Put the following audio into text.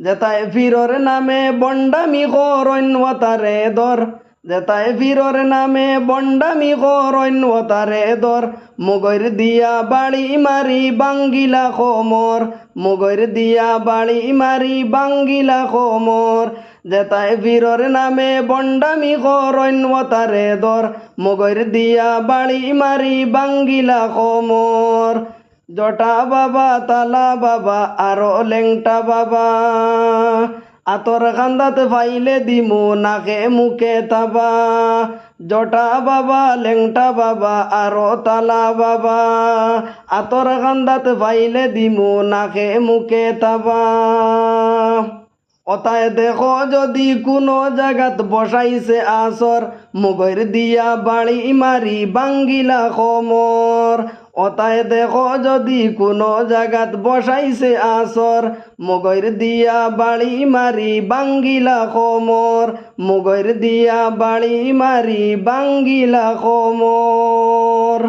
যেতায় ফিরর নামে বন্ডামি করণ্যতারে দর। যেতায় ফিরর নামে বন্ডামি করণ্যতারে দর। মুগর দিয়া বাড়ি মারি বাঙ্গিলা খমর। মুগর দিয়া বাড়ি মারি বাঙ্গিলা খমর। যেতায় ফিরর নামে বন্ডামি করণ্যতারে দর। মুগর দিয়া বাড়ি মারি বাঙ্গিলা খমর। জটা বাবা, তালা বাবা, আরও লেংটা বাবা। আতর কান্দাত ফাইলে দিমু, নাকে মুখে তাবা। জটা বাবা, লেংটা বাবা, আরও তালা বাবা। আতর কান্দাত ফাইলে দিমু, নাকে মুখে তাবা। অতায় দেখো যদি কোনো জাগাত বসাইছে আসর, মুগর দিয়া বাড়ি মারি বাঙ্গিলা খমর। অতায় দেখো যদি কোনো জাগাত বসাইছে আসর মুগর দিয়া বাড়ি মারি বাঙ্গিলা খমর মুগর দিয়া বাড়ি মারি বাঙ্গিলা খমর।